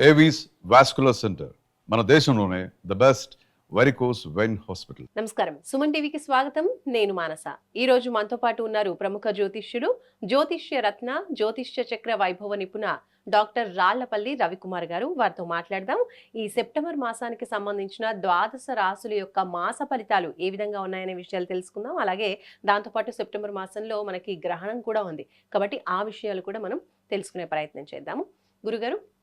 Avis vascular centre మన దేశంలోనే the best varicose vein hospital నమస్కారం. సుమన్ టీవీకి స్వాగతం. నేను మానస. ఈ రోజు మనతో పాటు ఉన్నారు ప్రముఖ జ్యోతిష్యుడు జ్యోతిష్య రత్న జ్యోతిష్య చక్ర వైభవ నిపుణ డాక్టర్ రాళ్ళపల్లి రవికుమార్ గారు. వారితో మాట్లాడదాం. ఈ సెప్టెంబర్ మాసానికి సంబంధించిన ద్వాదశ రాసుల యొక్క మాస ఫలితాలు ఏ విధంగా ఉన్నాయనే విషయాలు తెలుసుకుందాం. అలాగే దాంతోపాటు సెప్టెంబర్ మాసంలో మనకి గ్రహణం కూడా ఉంది. కాబట్టి ఆ విషయాలు కూడా మనం తెలుసుకునే ప్రయత్నం చేద్దాము. గురుగారు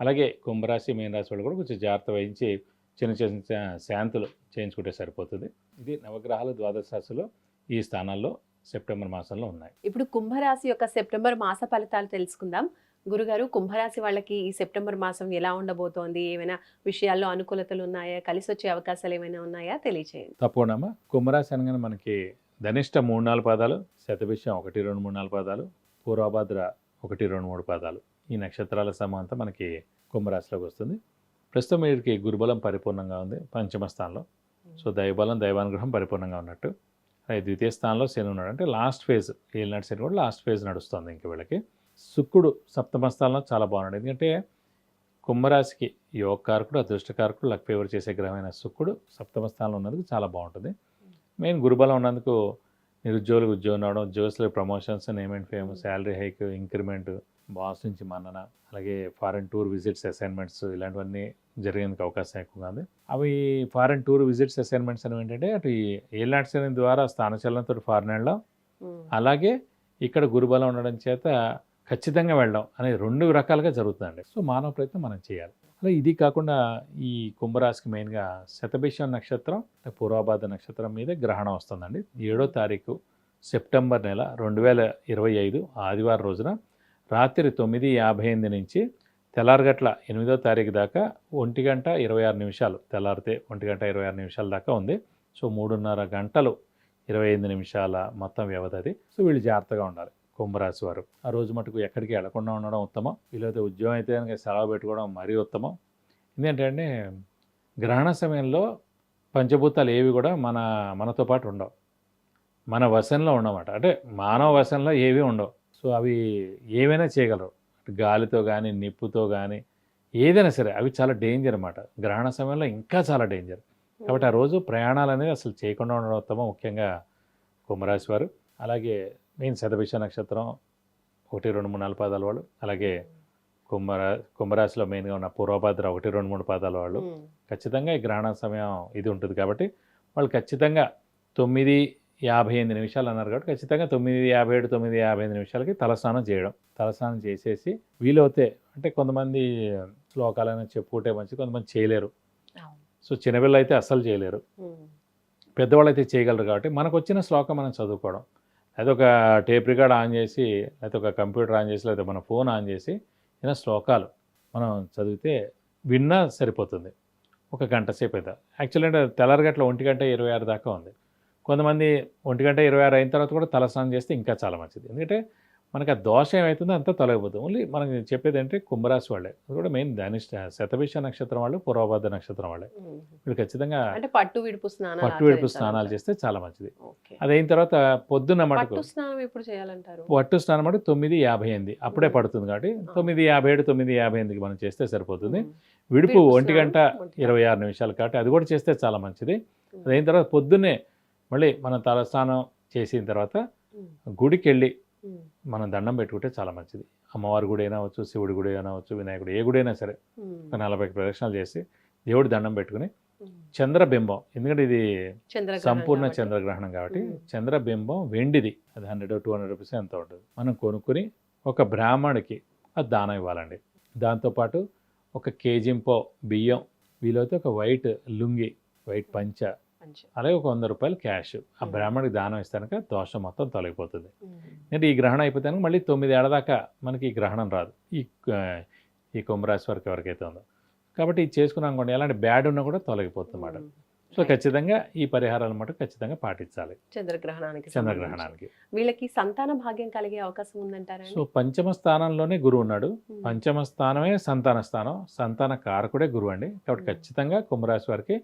అలాగే కుంభరాశి మీనరాశి వాళ్ళు కూడా కొంచెం జాగ్రత్త వహించి చిన్న చిన్న శాంతులు చేయించుకుంటే సరిపోతుంది. ఇది నవగ్రహాలు ద్వాదశ రాశిలో ఈ స్థానాల్లో సెప్టెంబర్ మాసంలో ఉన్నాయి. ఇప్పుడు కుంభరాశి యొక్క సెప్టెంబర్ మాస ఫలితాలు తెలుసుకుందాం. గురుగారు కుంభరాశి వాళ్ళకి ఈ సెప్టెంబర్ మాసం ఎలా ఉండబోతోంది? ఏమైనా విషయాల్లో అనుకూలతలు ఉన్నాయా? కలిసి వచ్చే అవకాశాలు ఏమైనా ఉన్నాయా? తెలియచేయండి. తప్పకుండా కుంభరాశి అనగానే మనకి ధనిష్ట మూడు నాలుగు పాదాలు శతభిషం ఒకటి రెండు మూడు నాలుగు పాదాలు పూర్వభాద్ర ఒకటి రెండు మూడు పాదాలు. ఈ నక్షత్రాల సమాంతం మనకి కుంభరాశిలోకి వస్తుంది. ప్రస్తుతం వీరికి గురుబలం పరిపూర్ణంగా ఉంది పంచమ స్థానంలో. సో దైవబలం దైవానుగ్రహం పరిపూర్ణంగా ఉన్నట్టు. అలాగే ద్వితీయ స్థానంలో శని ఉన్నాడు. అంటే లాస్ట్ ఫేజ్ ఏలినాడు శని కూడా లాస్ట్ ఫేజ్ నడుస్తుంది ఇంక వీళ్ళకి. శుక్రుడు సప్తమ స్థానంలో చాలా బాగున్నాడు. ఎందుకంటే కుంభరాశికి యోగకారకుడు అదృష్టకారకుడు లక్ ఫేవర్ చేసే గ్రహమైన శుక్రుడు సప్తమ స్థానంలో ఉన్నందుకు చాలా బాగుంటుంది. మెయిన్ గురుబలం ఉన్నందుకు నిరుద్యోగులకు ఉద్యోగం రావడం ఉద్యోగస్తులకు promotions name and fame salary hike increment boss నుంచి మన్నన అలాగే ఫారెన్ టూర్ విజిట్స్ అసైన్మెంట్స్ ఇలాంటివన్నీ జరిగేందుకు అవకాశం ఎక్కువగా ఉంది. అవి ఫారెన్ టూర్ విజిట్స్ అసైన్మెంట్స్ అనేవి ఏంటంటే అటు శని ద్వారా స్థానచలనంతో ఫారెన్ వెళ్ళడం అలాగే ఇక్కడ గురుబలం ఉండడం చేత ఖచ్చితంగా వెళ్ళడం అనేది రెండు రకాలుగా జరుగుతుందండి. సో మానవ ప్రయత్నం మనం చేయాలి. అలా ఇది కాకుండా ఈ కుంభరాశికి మెయిన్గా శతభిషం నక్షత్రం పూర్వభాద్ర నక్షత్రం మీద గ్రహణం వస్తుందండి. ఏడో తారీఖు సెప్టెంబర్ నెల రెండు వేల ఇరవై ఐదు ఆదివారం రోజున రాత్రి తొమ్మిది యాభై ఎనిమిది నుంచి తెల్లారగట్ల ఎనిమిదో తారీఖు దాకా ఒంటి గంట ఇరవై ఆరు నిమిషాలు తెల్లారితే ఒంటి గంట ఇరవై ఆరు నిమిషాల దాకా ఉంది. సో మూడున్నర గంటలు ఇరవై ఎనిమిది నిమిషాల మొత్తం వ్యవధి అది. సో వీళ్ళు జాగ్రత్తగా ఉండాలి. కుంభరాశి వారు. ఆ రోజు మటుకు ఎక్కడికి వెళ్ళకుండా ఉండడం ఉత్తమం. వీలైతే ఉద్యోగం అయితే కనుక సెలవు పెట్టుకోవడం మరీ ఉత్తమం. ఎందుకంటే గ్రహణ సమయంలో పంచభూతాలు ఏవి కూడా మన మనతో పాటు ఉండవు. మన వశంలో ఉండమాట. అంటే మానవ వశంలో ఏవి ఉండవు. సో అవి ఏవైనా చేయగలరు. గాలితో కానీ నిప్పుతో కానీ ఏదైనా సరే అవి చాలా డేంజర్ అన్నమాట. గ్రహణ సమయంలో ఇంకా చాలా డేంజర్. కాబట్టి ఆ రోజు ప్రయాణాలు అనేది అసలు చేయకుండా ఉండడం ఉత్తమం ముఖ్యంగా కుంభరాశి వారు. అలాగే మెయిన్ శతభిష నక్షత్రం ఒకటి రెండు మూడు నాలుగు పాదాల వాళ్ళు. అలాగే కుంభరా కుంభరాశిలో మెయిన్గా ఉన్న పూర్వభద్ర ఒకటి రెండు మూడు పాదాల వాళ్ళు. ఖచ్చితంగా ఈ గ్రహణ సమయం ఇది ఉంటుంది కాబట్టి వాళ్ళు ఖచ్చితంగా తొమ్మిది యాభై ఎనిమిది నిమిషాలు అన్నారు కాబట్టి ఖచ్చితంగా తొమ్మిది యాభై ఏడు తొమ్మిది యాభై ఎనిమిది నిమిషాలకి తలస్నానం చేయడం. తలస్నానం చేసేసి వీలవుతే అంటే కొంతమంది శ్లోకాలైనా చెప్పుకుంటే మంచి కొంతమంది చేయలేరు. సో చిన్నపిల్లలు అయితే అస్సలు చేయలేరు. పెద్దవాళ్ళు అయితే చేయగలరు కాబట్టి మనకు వచ్చిన శ్లోకం మనం చదువుకోవడం. లేదా ఒక టేప్ రికార్డ్ ఆన్ చేసి లేకపోతే ఒక కంప్యూటర్ ఆన్ చేసి లేకపోతే మన ఫోన్ ఆన్ చేసి ఇలా శ్లోకాలు మనం చదివితే విన్నా సరిపోతుంది. ఒక గంట సేపు అయితే. యాక్చువల్లీ అంటే తెల్లరగట్ల ఒంటి గంట ఇరవై ఆరు దాకా ఉంది. కొంతమంది ఒంటి గంట ఇరవై ఆరు అయిన తర్వాత కూడా తలస్నానం చేస్తే ఇంకా చాలా మంచిది ఎందుకంటే మనకి ఆ దోషం ఏమవుతుందో అంతా తొలగిపోతుంది ఓన్లీ మనకి చెప్పేది అంటే కుంభరాశి వాళ్ళే అది కూడా మెయిన్ ధనిష్ట శతభిష నక్షత్రం వాళ్ళు పూర్వభద్ర నక్షత్రం వాళ్ళే. వీళ్ళు ఖచ్చితంగా అంటే పట్టు విడుపు స్నానాలు పట్టు విడుపు. స్నానాలు చేస్తే చాలా మంచిది. అది అయిన తర్వాత పొద్దున్న మటుకు స్నానం ఎప్పుడు చేయాలంటారు పట్టు స్నానం మటుకు తొమ్మిది యాభై ఎనిమిది అప్పుడే పడుతుంది కాబట్టి తొమ్మిది యాభై ఏడు తొమ్మిది యాభై ఎనిమిదికి మనం చేస్తే సరిపోతుంది. విడుపు ఒంటి గంట. ఇరవై ఆరు నిమిషాలు కాబట్టి అది కూడా చేస్తే చాలా మంచిది ఉమ్. అది అయిన తర్వాత పొద్దున్నే మళ్ళీ మనం తలస్నానం చేసిన తర్వాత. గుడికి వెళ్ళి. మనం దండం పెట్టుకుంటే చాలా మంచిది అమ్మవారి గుడి అయినా అవచ్చు శివుడి గుడి అయినా అవచ్చు వినాయకుడు ఏ గుడి అయినా సరే నలభై ప్రదక్షిణాలు చేసి దేవుడి దండం పెట్టుకుని. చంద్రబింబం ఎందుకంటే ఇది సంపూర్ణ. చంద్రగ్రహణం కాబట్టి. చంద్రబింబం వెండిది అది హండ్రెడ్ టూ హండ్రెడ్ రూపీస్ ఎంత ఉంటుంది మనం కొనుక్కుని ఒక బ్రాహ్మణికి అది దానం ఇవ్వాలండి దాంతోపాటు ఒక కేజింపో బియ్యం వీలైతే ఒక వైట్ లుంగి వైట్ పంచ. అలాగే ఒక వంద రూపాయలు క్యాష్ ఆ. బ్రాహ్మణికి దానం ఇస్తానుక దోషం మొత్తం తొలగిపోతుంది. అంటే ఈ గ్రహణం అయిపోతాను మళ్ళీ తొమ్మిది ఏళ్ళ దాకా మనకి ఈ గ్రహణం రాదు ఈ ఈ కుంభరాశి వరకు ఎవరికైతే ఉందో కాబట్టి ఇది చేసుకున్నాం అనుకోండి ఎలాంటి బ్యాడ్ ఉన్నా కూడా తొలగిపోతుంది అన్నమాట. సో ఖచ్చితంగా ఈ పరిహారాలు మటు ఖచ్చితంగా పాటించాలి చంద్రగ్రహణానికి. చంద్రగ్రహణానికి వీళ్ళకి సంతాన భాగ్యం కలిగే అవకాశం ఉందంటారా సో పంచమ స్థానంలోనే గురువు ఉన్నాడు. పంచమ స్థానమే సంతాన స్థానం సంతాన కారకుడే గురువు అండి కాబట్టి. ఖచ్చితంగా కుంభరాశి వారికి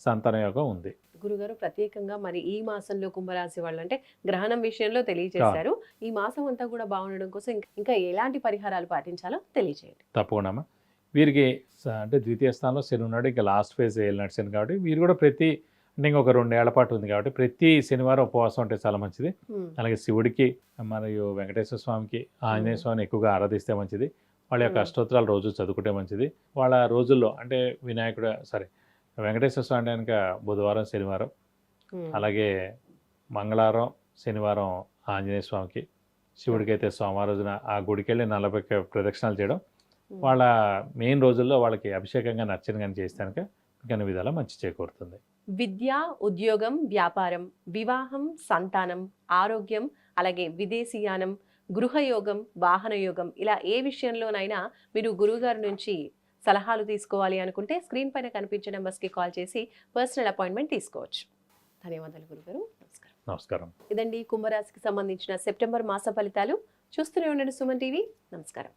సంతాన యోగం ఉంది గురుగారు ప్రత్యేకంగా మరి ఈ మాసంలో కుంభరాశి వాళ్ళు అంటే గ్రహణం విషయంలో తెలియజేశారు ఈ మాసం అంతా కూడా బాగుండడం కోసం ఇంకా- ఎలాంటి పరిహారాలు పాటించాలో తెలియజేయండి తప్పకుండా. వీరికి అంటే ద్వితీయ స్థానంలో శని ఉన్నాడు ఇంకా లాస్ట్ ఫేజ్ వెళ్ళినట్టు శని కాబట్టి వీరు కూడా ప్రతి అంటే ఇంకొక రెండేళ్ళ పాటు ఉంది కాబట్టి ప్రతి శనివారం ఉపవాసం ఉంటే చాలా మంచిది. అలాగే శివుడికి మరియు వెంకటేశ్వర స్వామికి ఆంజనేయ. స్వామిని ఎక్కువగా ఆరాధిస్తే మంచిది వాళ్ళ యొక్క. అష్టోత్తరాలు రోజు చదువుకుంటే మంచిది వాళ్ళ రోజుల్లో అంటే వినాయకుడు సారీ వెంకటేశ్వర స్వామి కనుక బుధవారం శనివారం. అలాగే మంగళవారం శనివారం ఆంజనేయ స్వామికి శివుడికి అయితే సోమవారం రోజున ఆ గుడికి వెళ్ళి నలభై ప్రదక్షిణాలు చేయడం. వాళ్ళ మెయిన్ రోజుల్లో వాళ్ళకి అభిషేకంగా నచ్చని కానీ చేస్తే కనుక అన్ని విధాలా మంచి చేకూరుతుంది విద్య ఉద్యోగం వ్యాపారం వివాహం సంతానం ఆరోగ్యం అలాగే విదేశీయానం గృహయోగం వాహన యోగం ఇలా ఏ విషయంలోనైనా మీరు గురువుగారి నుంచి సలహాలు తీసుకోవాలి అనుకుంటే స్క్రీన్ పైన కనిపించే నెంబర్స్కి కాల్ చేసి పర్సనల్ అపాయింట్మెంట్ తీసుకోవచ్చు. ధన్యవాదాలు గురుగారు. నమస్కారం. నమస్కారం. ఇదండి కుంభరాశికి సంబంధించిన సెప్టెంబర్ మాస ఫలితాలు. చూస్తూనే ఉండండి సుమన్ టీవీ. నమస్కారం.